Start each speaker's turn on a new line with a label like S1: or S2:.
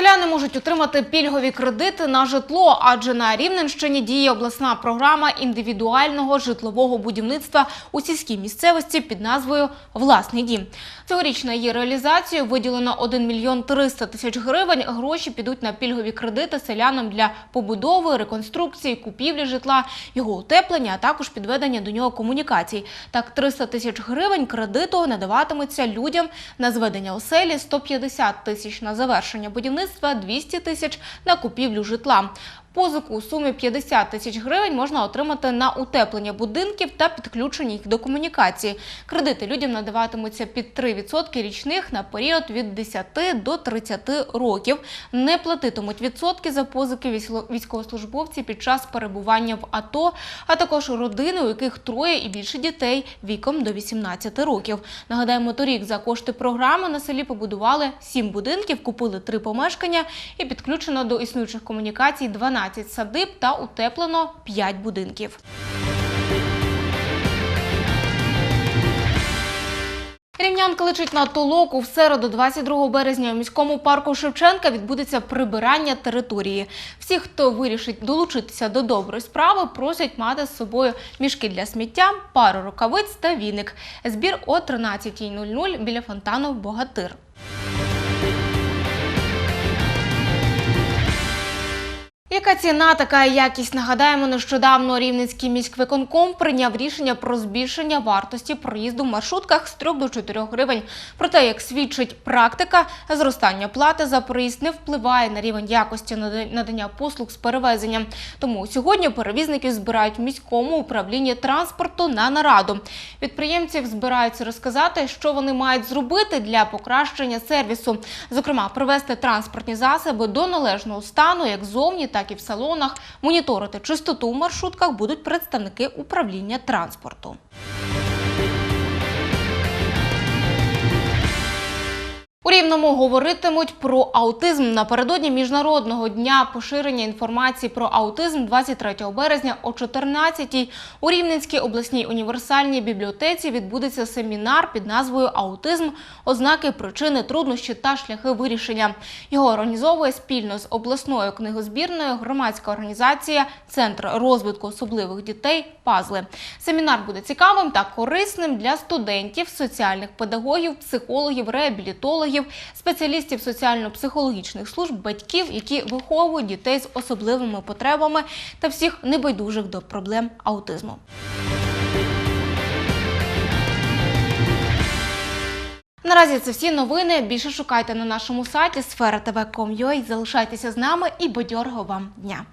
S1: Селяни можуть отримати пільгові кредити на житло, адже на Рівненщині діє обласна програма індивідуального житлового будівництва у сільській місцевості під назвою Власний дім. Цьогоріч на її реалізацію виділено 1 мільйон 300 тисяч гривень. Гроші підуть на пільгові кредити селянам для побудови, реконструкції, купівлі житла, його утеплення, а також підведення до нього комунікацій. Так, 300 тисяч гривень кредиту надаватиметься людям на зведення оселі, 150 тисяч на завершення будівництва, 200 тисяч на купівлю житла. Позику у сумі 50 тисяч гривень можна отримати на утеплення будинків та підключення їх до комунікації. Кредити людям надаватимуться під 3% річних на період від 10 до 30 років. Не платитимуть відсотки за позики військо- військовослужбовці під час перебування в АТО, а також родини, у яких троє і більше дітей віком до 18 років. Нагадаємо, торік за кошти програми на селі побудували 7 будинків, купили 3 помешкання і підключено до існуючих комунікацій 12 садиб та утеплено 5 будинків. Рівнянка лечить на толоку. В середу, 22 березня, у міському парку Шевченка відбудеться прибирання території. Всі, хто вирішить долучитися до доброї справи, просять мати з собою мішки для сміття, пару рукавиць та віник. Збір о 13.00 біля фонтану Богатир. Яка ціна, така якість? Нагадаємо, нещодавно Рівненський міськвиконком прийняв рішення про збільшення вартості проїзду в маршрутках з 3 до 4 гривень. Проте, як свідчить практика, зростання плати за проїзд не впливає на рівень якості нада- надання послуг з перевезенням. Тому сьогодні перевізники збирають в міському управлінні транспорту на нараду. Підприємців збираються розказати, що вони мають зробити для покращення сервісу. Зокрема, привести транспортні засоби до належного стану як зовні, так і в салонах. Моніторити чистоту в маршрутках будуть представники управління транспорту. Рівному говоритимуть про аутизм напередодні міжнародного дня поширення інформації про аутизм 23 березня о 14-й у Рівненській обласній універсальній бібліотеці відбудеться семінар під назвою Аутизм ознаки, причини, труднощі та шляхи вирішення. Його організовує спільно з обласною книгозбірною громадська організація Центр розвитку особливих дітей Пазли. Семінар буде цікавим та корисним для студентів, соціальних педагогів, психологів, реабілітологів, спеціалістів соціально-психологічних служб, батьків, які виховують дітей з особливими потребами та всіх небайдужих до проблем аутизму. Наразі це всі новини. Більше шукайте на нашому сайті sfera.tv.com.ua. Залишайтеся з нами і бадьорого вам дня.